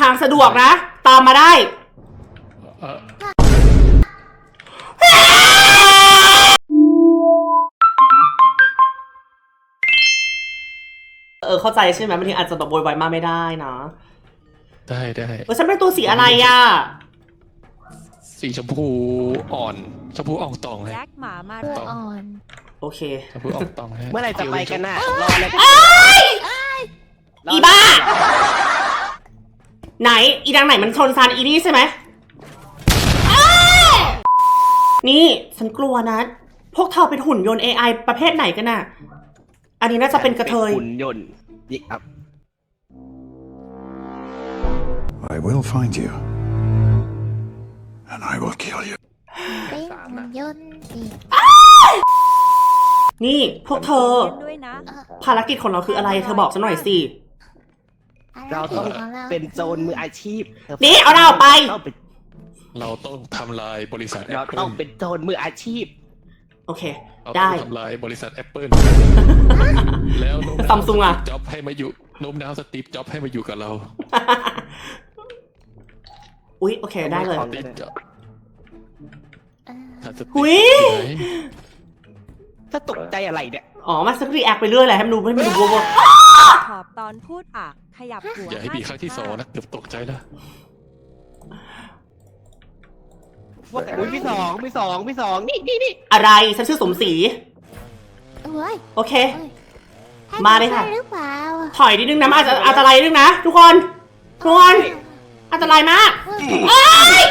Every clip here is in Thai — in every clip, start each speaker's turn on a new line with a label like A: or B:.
A: ทางสะดวกนะ ตามมาได้
B: เออ
A: เออ เข้าใจใช่ไหมบางทีอาจจะแบบโวยวายมากไม่ได้นะ
B: ได้ได้
A: เออฉันเป็นตัวสีอะไรอะ
B: สีชมพูอ่อนชมพูอ่องตองเลย
C: แจ็คหมามา
D: ตัว
B: ต่อ
D: อ่อน
A: โอเค
B: ชมพูอ่องตองฮะ
E: เมื่อไหร่จะไปกันน่ะ รอเลยร
A: อีบ้า ไหนอีดังไหนมันชนซานอีนี่ใช่ไหมอ้ายนี่ฉันกลัวนะ พวกเธอเป็นหุ่นยนต์ AI ประเภทไหนกันน่ะ อันนี้น่าจะเป็นกระเทย
E: หุ่นยนต์นี่ครับ
F: I will find you. And I will kill you.
D: เป็นหุ่นยนต์สิ
A: นี่พวกเธอ
C: ล่นด้วยนะ
A: ภารกิจของเราคืออะไร เธอบอกฉันหน่อยสิ
E: เราต้อง
D: ภารกิจขง
E: เป็นโจรมืออาชีพ
A: นี่เอาเราไป
E: ต้องเป็น
B: เราต้องทำลายบริษัทแอ
E: เรา
B: ปเปิ
E: ต้อ
B: ล
E: งเป็นโจรมืออาชีพ
A: โอเค
B: เรา
A: ได้
B: ต้องทำลายบริษัทแอปเปิลแล้วโน้มน้าว
A: Samsung อะ
B: จ็อบให้มาอยู่โน้มน้าวสตีฟจ็อบให้มาอยู่กับเรา
A: อุ๊ย โอเค ได้เลย
E: ข
B: ส
E: อง
B: ตีฟจ็อบ
D: เออ
B: ถ้าสตีฟ
A: อุ๊ย
B: ไหน
E: ถ้าตกใจอะไรเนี่ย
A: อ๋อ มาสักรีแอคไปเรื่อยเลยให้มันดูให้มันดูวัว
C: ขอบตอนพูดอะ ขยับหัว
B: อย่าให้บีครั้งที่สองนะเกือบตกใจแล้ว
E: ว่าแต่อุ้ยพี่สองพี่สองพี่สองนี่นี่นี่
A: ๆอะไรฉันชื่อสมศรี
D: เอ้ย
A: โอเค
D: ให้
A: มาเลยค่ะ
D: หรือเปล่า
A: ถอยนิดนึงนะมันอาจจะอันตรายนิดนึงนะ ทุกคนทุกคนอันตรายมาก
D: เอ้ย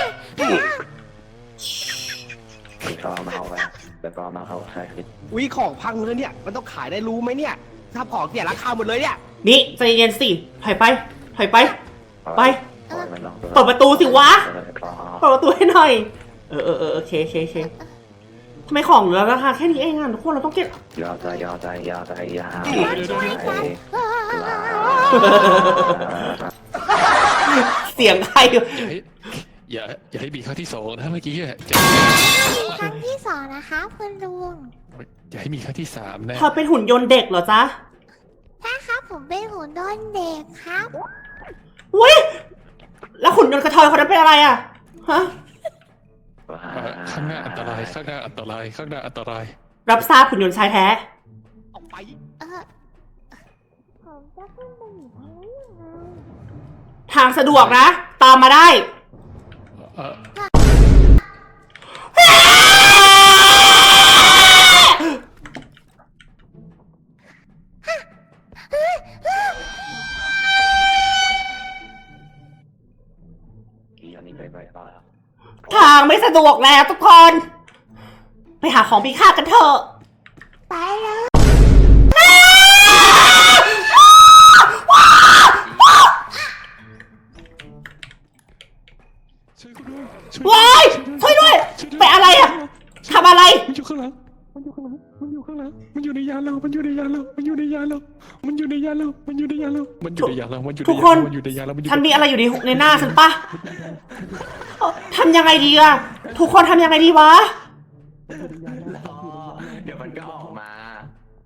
G: รอมาเอาไปแบบรอมาเอาใช่คิด
E: อุ้ยของพังเลยเนี่ย มันต้องขายได้รู้ไหมเนี่ย ถ้าของเสียราคาหมดเลยเนี่ย
A: นี่ใจเย็นๆสิถอยไป ถอยไป ไป
G: ปล่อยมันลองตัว
A: เปิดประตูสิวะ
G: รอ
A: เปิดประตูให้หน่อย เออเออเออโอเคโอเคโอเคทำไมของเหลือราคาแค่นี้เองอะทุกคนเราต้องเก็บ
G: ยอใจยอใจยอใจยา
A: เสียงใคร
B: อย่าให้อย่าอย่าให้บีครั้งที่สองนะเมื่อกี้อะจะ
D: ครั้งที่สองนะคะคุณลุง
B: อย่าให้มีครั้งที่สามนะ
A: เธอเป็นหุ่นยนต์เด็กเหรอจ๊ะ
D: ถ้าครับ ผมเป็นหุ่นยนต์เด็กครับ
A: อุ้ยแล้วหุ่นยนต์กระเทยคนนั้นเป็นอะไรอะฮะ
B: เอ่อข้างหน้าอันตรายข้างหน้าอันตรายข้างหน้าอันตราย
A: รับทราบหุ่นยนต์ชายแท้
E: ออกไป
D: เออผมจะขึ้นไปอยู่ทางนี้ยังไง
A: ทางสะดวกนะ ตามมาได้
B: เออ
G: อันนี้ไปไปต่อแล้ว
A: ทางไม่สะดวกแล้วทุกคน ไปหาของมีค่ากันเถอะ
D: ไปเลย
B: ช่วยกูด้วยช่วย
A: ว้ายช่วยด้วย ไปอะไรอะทำอะไร
B: มันอยู่ข้างหลัง มันอยู่ข้างหลัง มันอยู่ข้างหลัง มันอยู่ในยานเรา มันอยู่ในยานเรา มันอยู่ในยานเรา มันอ ยู่ในยานเรามันอยู่ในยานเรามันอยู่ในยานเรามันอยู่ใน
A: ทุก
B: ยาน
A: คน
B: เรามันอยู่ในยานเรามันอยู่
A: ฉันมีอะไรอยู่ในในหน้าฉันปะเอ่อทำยังไงดีอะทุกคนทำยังไงดีวะ
G: เดี๋ยวมันก็ออกมา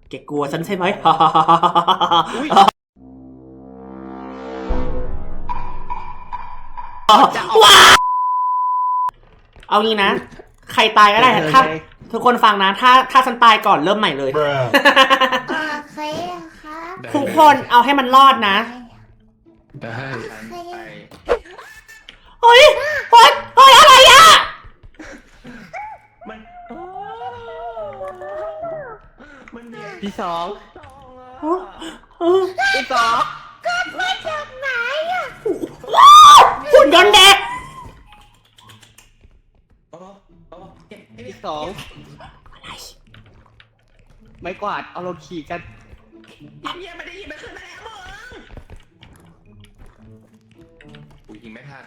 A: แกกลัวฉันใช่ไหม
E: อุ้ยจะออก
A: เอางี้นะ ใครตายก็ได้ถ้าทุกคนฟังนะ ถ้าถ้าฉันตายก่อนเริ่มใหม่เลย
D: โอเคครับ
B: ได้
A: ทุกคนเอาให้มันรอดนะ
B: ได้
D: โอเค
A: เฮ้ยเฮ้ยเฮ้ยอะไรอะ
G: มันมันมี
E: พี่สอง
A: เออเออ
E: พี่สอง
D: มาจากไหนอะ
A: หุ่นยนต์เด็ก
E: พี่สองไม่กวาดเอาเราขี่กัน
G: เยี่ยไม่ได้ยินมันขึ้นมาแล้วมึงอุ้ยยิงไม่พลาด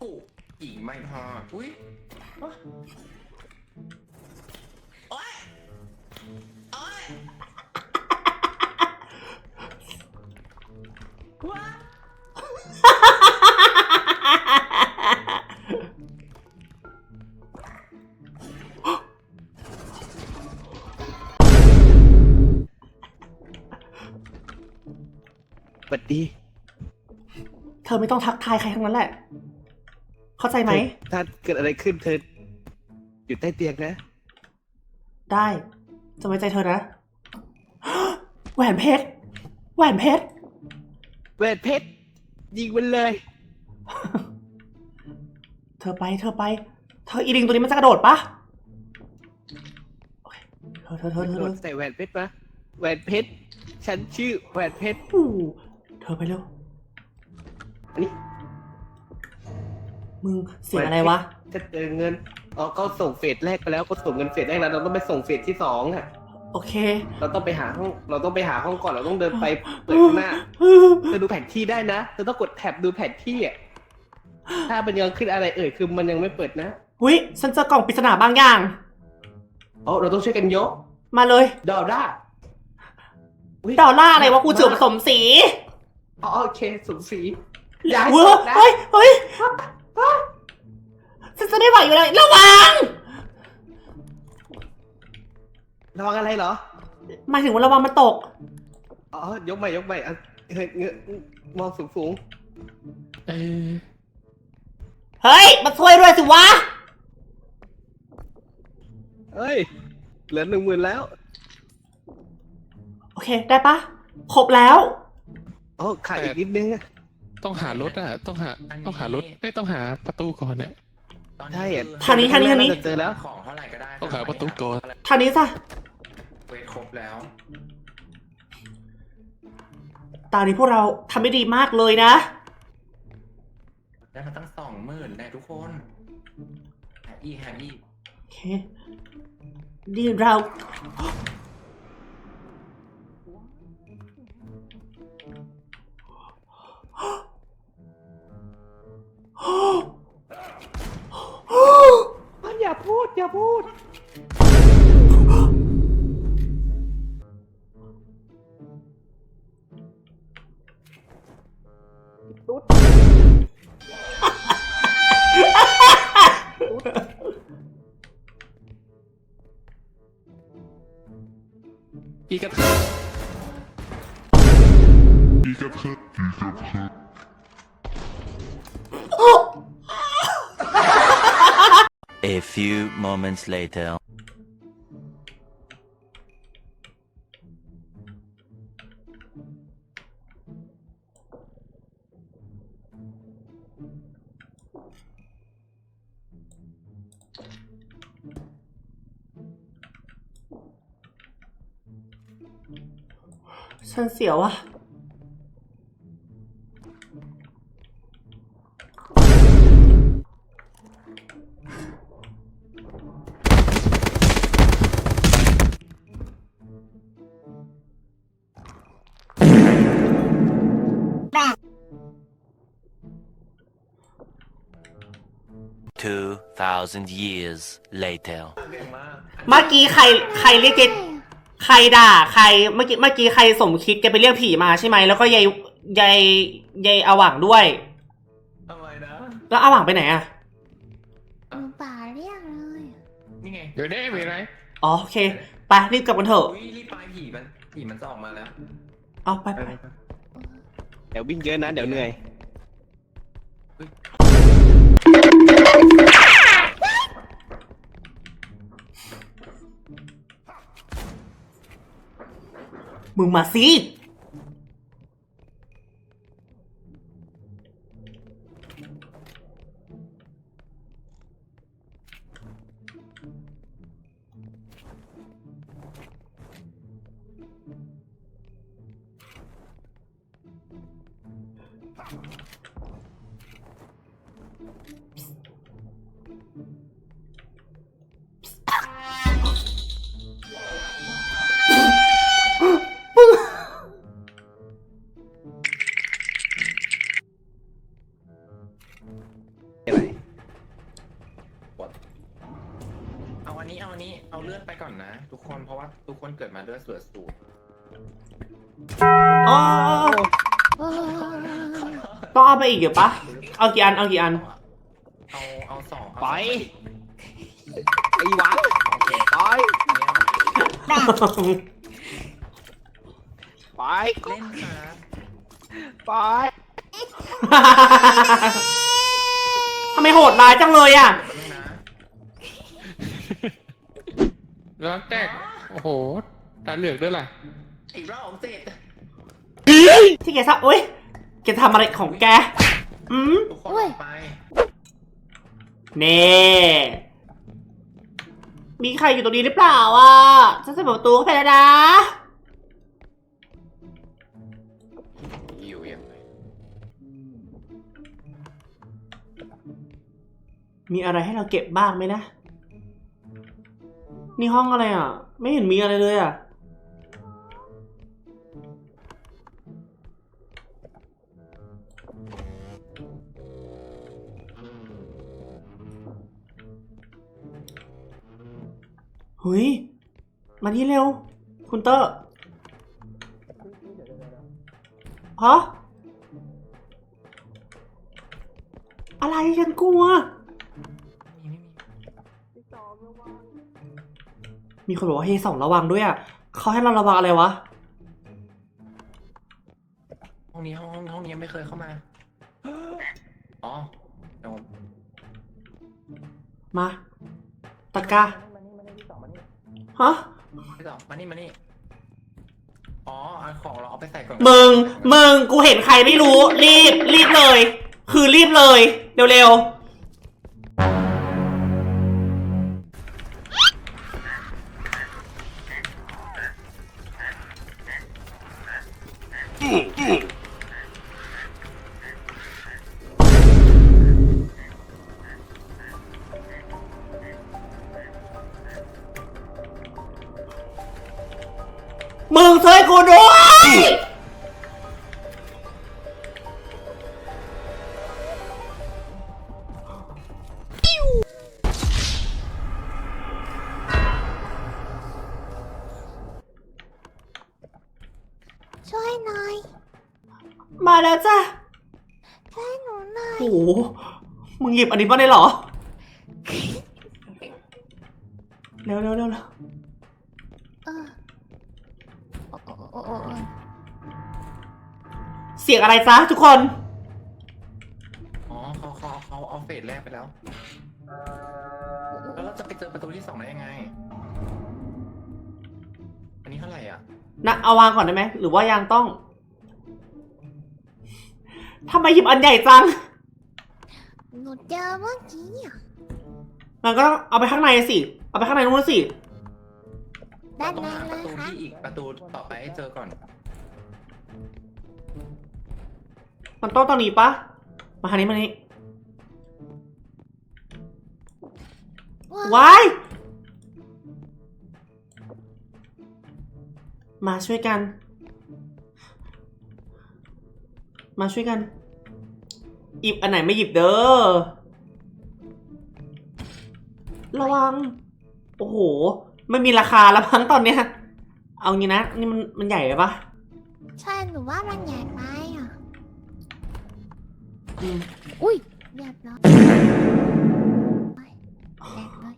G: ปุ๊ยิงไม่พออุ้ยโอ๊ย อ
A: ไม่ต้องทักทายใครทั้งนั้นแหละ เข้าใจไหม
E: ถ้าเกิดอะไรขึ้นเธอ อยู่ใต้เตียงนะ
A: ได้จะไว้ใจเธอนะ แหวนเพชร แหวนเพชร
E: เวทเพชร ยิงมันเลย
A: เธอไป เธอไป เธออีลิงตัวนี้มันจะกระโดดปะโอเคเธอเธอเธอเธอ
E: โด
A: เธ
E: น
A: อ
E: ใส่แหวนเพชรมาแหวนเพชร ฉันชื่อแหวนเพชร
A: อู้เธอไปเร็ว
E: อั นนี้
A: มึงเสียงอะไรวะ
E: จะเจอเงินอ๋อก็ส่งเฟสแรกไปแล้วก็ส่งเงินเฟสแรกแล้วเราต้องไปส่งเฟสที่สองอะ
A: โอเค
E: เราต้องไปหาห้อง เราต้องไปหาห้องก่อน เราต้องเดินไปเปิดข้างหน้าเธอดูแผนที่ได้นะเธอต้องกดแท็บดูแผนที่อะ ถ้ามันยังขึ้นอะไรเอ่ยคือมันยังไม่เปิดนะ
A: หุยฉันเจอกล่องปริศนาบางอย่าง
E: อ๋อเราต้องช่วยกันยก
A: มาเลย
E: ดอลล่าอุ๊ย
A: ดอลล่าอะไรวะกูจืดผสมสี
E: อ๋อโอเคสมศรี อย่าให้
A: เว้
E: ต
A: ย
E: กนะ
A: เฮ้ยเฮ้ยฉันจะได้ไหวอยู่แล้วระวัง
E: ระวังอะไรเหรอ
A: หมายถึงว่าระวังมันตก
E: อ๋อ ยกใหม่ยกใหม่อะเฮ้ยเงยมองสูงสูง
B: เอ๊ะ
A: เฮ้ยมาช่วยด้วยสิวะ
E: เฮ้ย เหลือหนึ่งหมื่นแล้ว
A: โอเค ได้ปะครบแล้ว
E: อ๋อขาดอีกนิดนึงอะ
B: ต้องหารถอะ ต้องหาต้องหารถไม่ต้องหาประตูก่อนเนี่ย
G: ตอน
E: ใช่อะ
G: คือ
A: ทางนี้ทางนี้ทางนี้
E: จะเจอแล้ว
G: ของเท่าไหร่ก็ได้
B: ต้องหาประตูก่อน
A: ทางนี้จ้ะ
G: เวทครบแล้ว
A: ตอนนี้พวกเราทำได้ดีมากเลยนะ
G: ได้มาตั้งสองหมื่นแน่ทุกคนหาอีกหาอีก
A: โอเคนี่เรา
E: พูด อย่าพูด
B: ตุ๊ด พี่กระเท
H: ย few moments later.
A: ฉันเสี
H: 2,000 years later.
G: เก่งมาก
A: เมื่อกี้ใครใครเรียกแกใครด่า ใครเมื่อกี้เมื่อกี้ใครสมคิดแกไปเรียกผีมาใช่ไหมแล้วก็ยายยายยายอาหว่างด้วย
G: ทำไมนะ
A: แล้วอาหว่างไปไหนอะ
D: หนูป่าเรียกเลย
G: นี่ไง
B: เดี๋ยวได้มีอะไร
A: อ๋อโอเคไปรีบกลับกันเถอะ
G: อุ้ยรีบไปผีมันผีมันจะออกมาแล้ว
A: เอาไปไป
E: เดี๋ยววิ่งเยอะนะ เดี๋ยวเหนื่อย
A: มึงมาสิ
G: ก่อนนะ ทุกคนเพราะว่าทุกคนเกิดมาเลือดสวดสูตร
A: อ๋อ
D: โอ้ย
A: ต้องเอาไปอีกเดี๋ยวปะเอากี่อัน เอากี่อัน
G: เอาเอาสองเอา
E: ไป
G: สอง
E: ไอ้หวัง
G: โอเค
E: ไป
G: เนี่ย
E: ไป
G: เล่นครับ
E: ไป
A: ทำไมโหดร้ายจังเลยอะ
B: แล้วแตก โอ้โห ตาเหลือกด้วยล่ะ
G: อีกรอบเสร็จ
A: ที่แกทำโอ๊ยแกทำอะไรของแก อืม
G: ทุกคนออกไป
A: เน่มีใครอยู่ตรงนี้หรือเปล่าอะฉันจะเปิดประตูเข้าไปแล้วนะ
G: อยู่ยังไง
A: มีอะไรให้เราเก็บบ้างไหมนะ นี่ห้องอะไรอะ ไม่เห็นมีอะไรเลยอะ เฮ้ย มาที่เร็ว คุณเตอร์ฮะอะไรฉันกลัว มีคนบอกว่าเฮสองระวังด้วยอะเขาให้เราระวังอะไรวะ
G: ห้องนี้ห้องห้องห้องนี้ยังไม่เคยเข้ามา อ๋อเดี๋ยวผม
A: มาตะกร้าฮะ
G: พี่ต่อมานี่มานี่ อ๋อเอาของเราเอาไปใส่ก่อน
A: มึง มึง กูเห็นใครไม่รู้ รีบ รีบเลย คือรีบเลย เร็วๆ
D: ช่วยหน่อย
A: มาแล้วจ้ะ
D: ช่วยหนูหน่อย
A: โอ้โหมึงหยิบอันนี้มาได้เหรอ เร็วเร็วเร็วเร็ว
D: เออโอ้โอ้โอ้โอ้โอ้
A: เสียงอะไรจ๊ะทุกคน
G: อ๋อเขาเขาเขาเอาเฟสแรกไปแล้ว แล้วเราจะไปเจอประตูที่สองได้ยังไง นะ
A: เอาวางก่อนได้ไหมหรือว่ายังต้องทำไมหยิบอันใหญ่จัง
D: หนูเจอเมื่อกี้อะ
A: มันก็ต้องเอาไปข้างในสิ เอาไปข้างในนู้นสิ
D: ด้า
G: เรา
D: น
G: ต้อง
D: ใน
G: หา
D: เล
G: ประตู
D: ยค่ะ
G: ที่อีกประตูต่อไปให้เจอก่อน
A: มันต้องตอนนี้ปะ มาทางนี้มานี้
D: ว้าว
A: ว้าย มาช่วยกัน มาช่วยกันหยิบอันไหนไม่หยิบเด้อ ระวัง โอ้โห ไม่มีราคาแล้วพังตอนเนี้ย เอางี้นะ นี่มันมันใหญ่ไปปะ
D: ใช่หนูว่ามันใหญ่ไปอะ
A: อืม
D: อุ้ยเรียบร้อยแรกเลย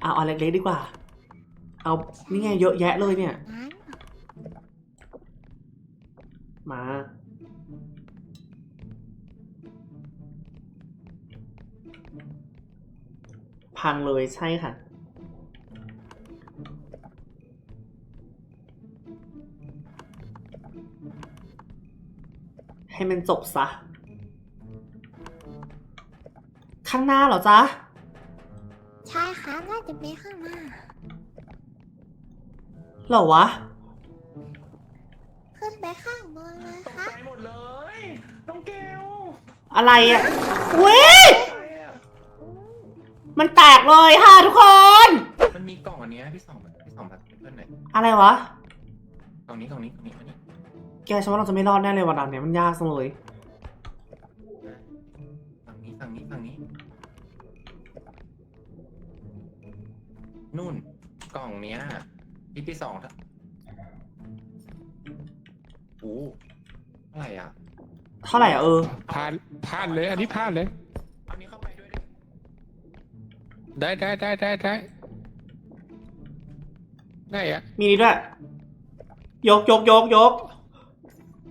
A: เอาอันเล็กๆดีกว่า เอา นี่ไงเยอะแยะเลยเนี่ย มา พังเลยใช่ค่ะ ให้มันจบซะ ข้างหน้าเหรอจ๊ะ
D: ใช่ค่ะน่าจะเป็นข้างหน้า
A: หรอวะ
D: ขึ้นไปข้างบนเลย
G: ตก
D: ค่ะ
G: ใจหมดเลย น้องเกล
A: อะไรอะเว้ย
G: อะไรอะ
A: มันแตกเลยค่ะทุกคน
G: มันมีกล่องอันเนี้ยพี่สองพี่สองแบบเพื่อนหน่อย
A: อะไรวะ
G: กล่องนี้กล่องนี้กล่องนี้อันนี้
A: แกฉันว่าเราจะไม่รอดแน่เลยวันนั้นเนี่ยมันยากจังเลย
G: ฝั่งนี้ฝั่งนี้ฝั่งนี้ นู่น กล่องเนี้ย พี่พี่สองท่ะโอ้เท่าไหร่อะ
A: เท่าไหร่อะเออ
B: ผ่านผ่านเลย อันนี้ผ่านเลย
G: เอานี้เข้าไปด้วยดิ
B: ได้ได้ได้ได้ได้ได้อะ
A: มีนี่ด้วย ยกยกยกยก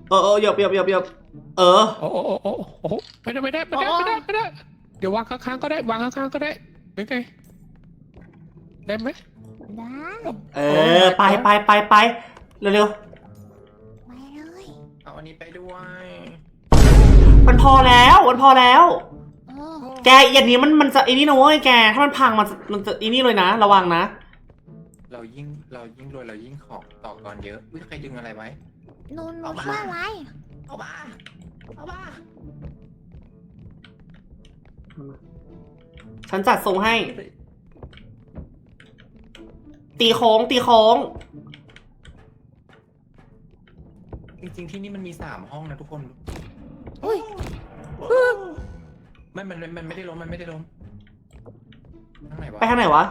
A: เออเออยกยกยกยกเออ
B: โอ้โอ้โอ้โอ้โอ้ไม่ได้ไม่ได้ไม่ได้ไม่ได้ไม่ได้เดี๋ยววางข้างๆก็ได้วางข้างๆก็ได้หรือไง ได้ไหม
D: ได้
A: เออ ไปไปไปไปเร็ว
D: ไปเลย
G: เอาอันนี้ไปด้วย
A: ๆมันพอแล้วมันพอแล้ว
D: โอ้
A: แกอย่างนี้มันมันจะไอ้นี่นะเว้ยแก ถ้ามันพังมันจะมันจะไอ้นี่เลยนะระวังนะ
G: เรายิ่งเรายิ่งรวยเรายิ่งของต่อก่อนเยอะอุ้ยใครดึงอะไรไว้
D: หนูหนู
G: เอามา
D: ช่วยอะไร
G: เอามาเอามา
A: ฉันจัดทรงให้ ตีโค้งตีโค้ง
G: จริงๆที่นี่มันมีสามห้องนะทุกคน
D: อุ้ย
G: ไม่มันมันมันไม่ได้ล้มมันไม่ได้ล้มทางไหนวะ
A: ไปทางไหนวะ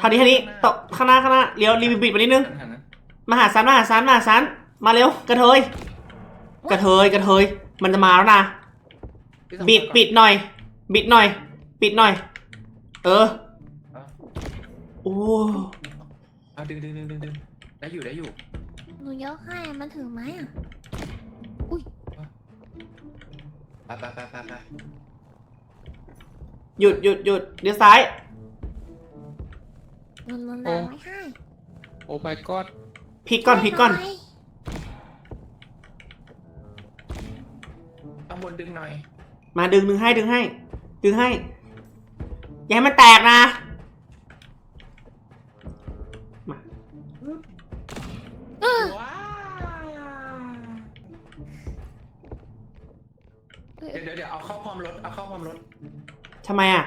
A: ทางนี้ทางนี้ตกข้างหน้าข้างหน้าเลี้ยวรีบบิดไปนิดนึง
G: หันหัน
A: มาหาซันมาหาซันมาหาซันมาเร็วกระเทยกระเทยกระเทยมันจะมาแล้วนะ
G: พี่สอง
A: บิด
G: ก่อน
A: บิดหน่อย บิดหน่อย บิดหน่อย เออ
G: เอา
A: โอ้
G: เอาดึงดึงดึงดึงดึงได้อยู่ได้อยู่
D: หนูยกให้มันถือไหมอะ
G: ไปไปไปไปไป
A: หยุดหยุดหยุดเดี๋ยวซ้าย
D: หนูหนูนางไม่ให้
B: โอ้ my god
A: พลิกก่อนพลิกก่อน
D: ไม่
G: ข้างบนดึงหน่อย
A: มาดึงดึงให้ดึงให้ ดึงให้ อย่าให้มันแตกนะ
D: เออ
G: ว้าวเดี๋ยวเดี๋ยวเดี๋ยวเอาเข้าพร้อมรถเอาเข้าพร้อมรถ
A: ทำไมอะ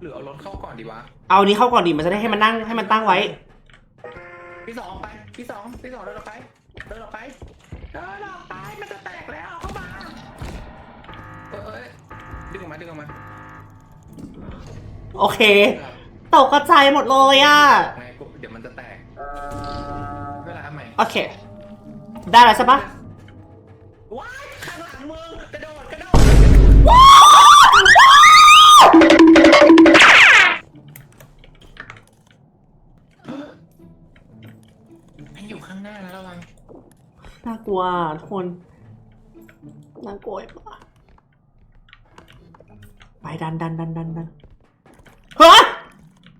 G: หรือเอารถเข้าก่อนดีวะ
A: เอาอันนี้เข้าก่อนดิมันจะได้ให้มันนั่งให้มันตั้งไว้
G: พี่สองไปพี่สองพี่สองเดินออกไปเดินออกไปเดินออกไปมันจะแตกแล้วเข้ามาเออเอยดึงออกมาดึงออกมา
A: โอเค ตกกระจายหมดเลยอะ
G: ไงกูเดี๋ยวมันจะแตกเวลาทำไม
A: โอเค ได้แล้วใช่ปะ
G: ว้ายข้างหลังมึงกระโดดกระโดดให้อยู่ข้างหน้านะระวัง
A: น่ากลัวทุกคนน่ากลัวปะไปดันดันดันดันดันเฮ้ย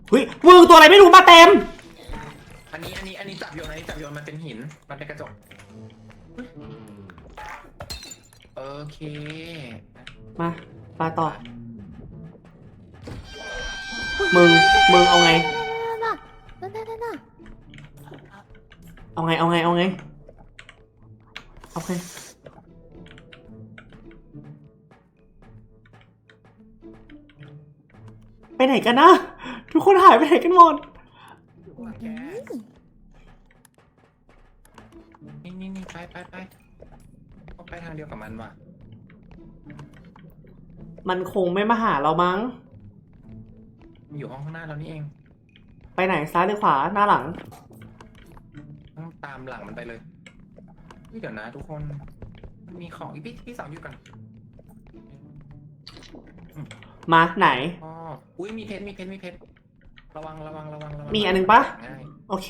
A: เฮ้ยมึงตัวอะไรไม่รู้มาเต็ม
G: อันนี้อันนี้อันนี้จับโยนอันนี้จับโยนมันเป็นหิน มันเป็นกระจก โอเค
A: มาปาต่อ มึง มึงเอาไงเอาไง เอาไง เอาไง เอาไง ไปไหนกันนะ ทุกคนหายไปไหนกันหมด
G: แกนี่นี่นี่ไปไปไปเอาไปทางเดียวกับมันว่ะ
A: มันคงไม่มาหาเรามั้ง
G: มันอยู่ห้องข้างหน้าเรานี่เอง
A: ไปไหนซ้ายหรือขวาหน้าหลัง
G: ต้องตามหลังมันไปเลยเฮ้ยเดี๋ยวนะทุกคน มันมีของอีกพี่พี่สาวอยู่กัน
A: มาร์กไหน
G: อ๋ออุ้ยมีเพชรมีเพชรมีเพชร ระวังระวังระวังระวัง
A: มีอันหนึ่งปะ
G: ง่าย
A: โอเค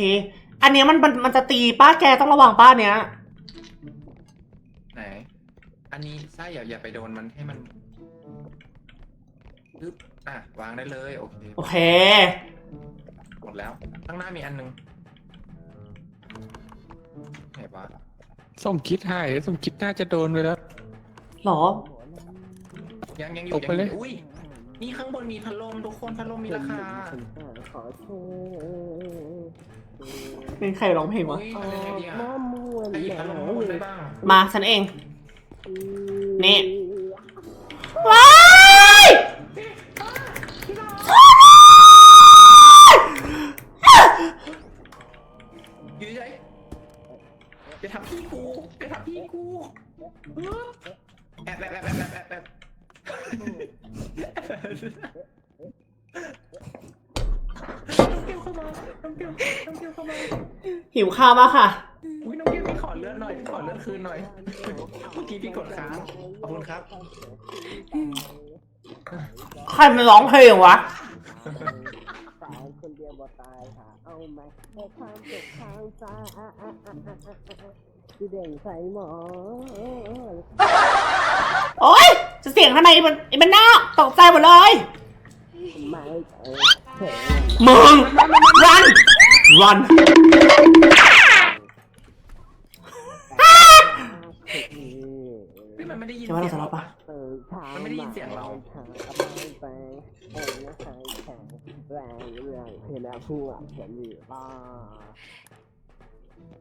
A: อันเนี้ยมันมันมันจะตีป้าแกต้องระวังป้าเนี้ย
G: ไหน อันนี้ใช่อย่าอย่าไปโดนมันให้มันปึ๊บอะวางได้เลยโอเค
A: โอเค
G: หมดแล้วข้างหน้ามีอันหนึงไหนวะ
B: ส้มคิดหายส้มคิดน่าจะโดนไปแล้ว
A: หรอ
G: ยังยังอยู่
B: ตกไป
G: ยังอ
B: เลย
G: ยู่อุ้ย นี่ข้างบนมีพัดลมทุกคนพัดลมมีราคา
A: เป็นใครร้องเพลงวะ
G: อุ้ยทำยังไงดีอะใครหยิบพัดลมข้างบนได้บ้าง
A: มาฉันเอง นี่ ข้าวมากค่ะ
G: อุ้ยน้องเกลพี่ขอเลือดหน่อยขอเลือดคืนหน่อยเมื่อกี้พี่กดค้างขอบคุณครับ
A: ใครมันร้องเพลงวะ
I: เด่งใส่หมอ
A: โอ๊ย จะเสียงทำไมไอ้มันไอ้มันหน้าตกใจหมดเลยมึง run run
G: พี่มันไม่ ได้ยิน
A: คิดว่าเรา
G: เสียง
A: จะรอดปะ
G: มันไม่ได้ยินเสียงเรา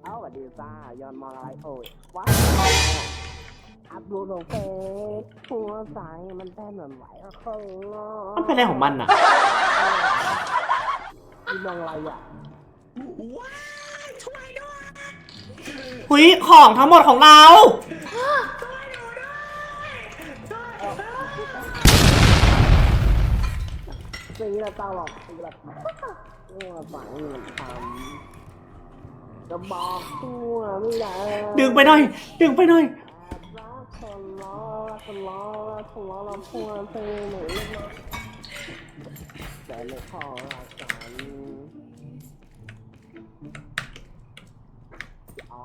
E: เอาสวัสดีจ้ายอนมาลายโอ้ยว้าอัพโหลดลงเฟซหัวสายมันแต้นเหมือนไหวก็คง
A: มันเป็นอะไรของมันอะ
E: มีมองอะไรอะ
A: หุยของทั้งหมดของเรา
E: ซีละตลอดซีละหัวสายมันทำจะบอกตัวไม่ได้
A: ดึงไปหน่อย ดึงไปหน่อย
E: รักคนล้อรักคนล้อรักคนล้อเราพูดเพลงหนูเล็กน้อยแต่ไม่ขอรักกันอ๋อ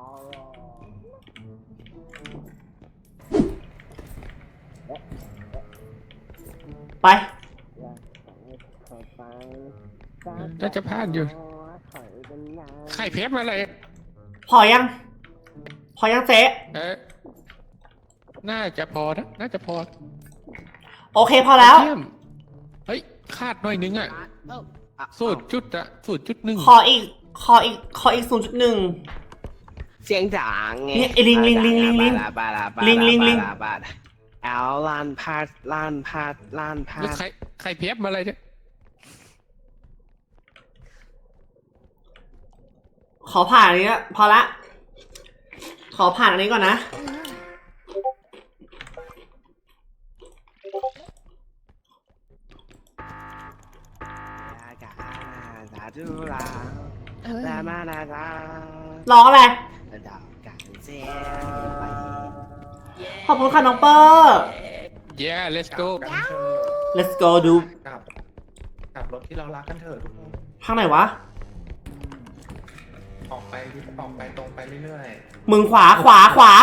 A: ไป
B: น่าจะพลาดอยู่ ไข่เพชรมาเลย
A: พอยัง พอยังเจ๊
B: เออน่าจะพอนะ น่าจะพอ
A: โอเคพอแล้ว
B: เยี่ยมเฮ้ยคาดหน่อยนึงอะ สูตรจุดอะสูตรจุดหนึ่ง
A: ขออีก ขออีก ขออีกศูนย์จุดหนึ่ง
E: เสียงจางไง
A: เนี่ยไอ้ลิงลิงลิงลิงลิง
E: บาบาบาบา
A: ลิงลิงลิง
E: บาบาบาเอาลานพาดลานพาดลานพา
B: แล้ว
E: ด
B: ไข่ไข่เพชรมาอะไรเนี่ย
A: ขอผ่านอันนี้ละพอละ ขอผ่านอันนี้ก่อนนะ
E: สาธุลาลามาลาลา
A: ร้องอะไร
E: ดาวกันเสียไป
A: ขอบคุณค่ะน้องเปอร์
B: yeah let's go
G: กันเถอะ
A: let's go ดู
G: กลับกลับรถที่เรารักกันเถอะทุกคน
A: ทางไหนวะ
G: ออก ไปออกไปตรงไปเรื่อย
A: มึงขวาขวาขวา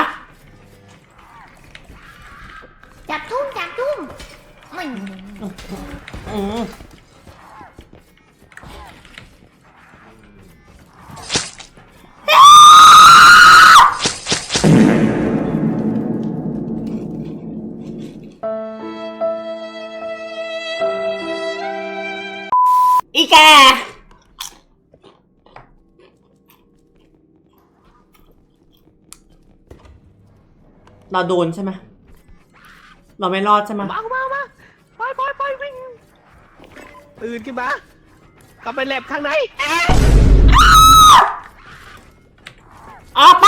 D: จับทุ่มจับทุ่มไม่
A: อืมอีแก เราโดนใช่ไหมเราไม่รอดใช่ไหม
E: มามามาไปไปไปวิ่งตื่นขึ้นมากลับไปแลบข้างใน
A: ออกไป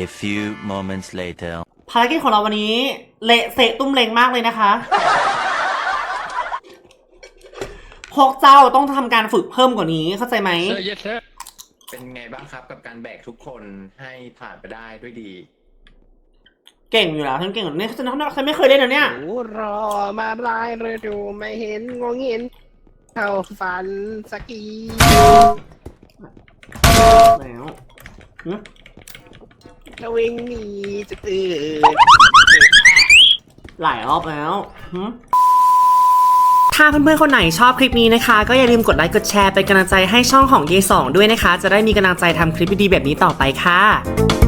H: A few moments later.
A: ภารกิจของเราวันนี้ เละเสะตุ้มเลงมากเลยนะคะ พวกเจ้าต้องทำการฝึกเพิ่มกว่านี้เข้าใจไหม
B: เซอร์เยสเซอร์
G: ๆเป็นไงบ้างครับกับการแบกทุกคนให้ผ่านไปได้ด้วยดี
A: เก่งอยู่แล้วฉันเก่งเนี่ยฉันฉันไม่เคยเล่นนะเนี่ย
E: หนูรอมาลายฤดูไม่เห็นงงเห็น เข้าฝันสักที
A: แล้วหึ
E: จะวิ่งหนีจะตื่น
A: หลายรอบแล้วหึ ถ้าเพื่อนๆคนไหนชอบคลิปนี้นะคะ ก็อย่าลืมกดไลค์กดแชร์เป็นกำลังใจให้ช่องของเยสองด้วยนะคะ จะได้มีกำลังใจทำคลิปดีๆแบบนี้ต่อไปค่ะ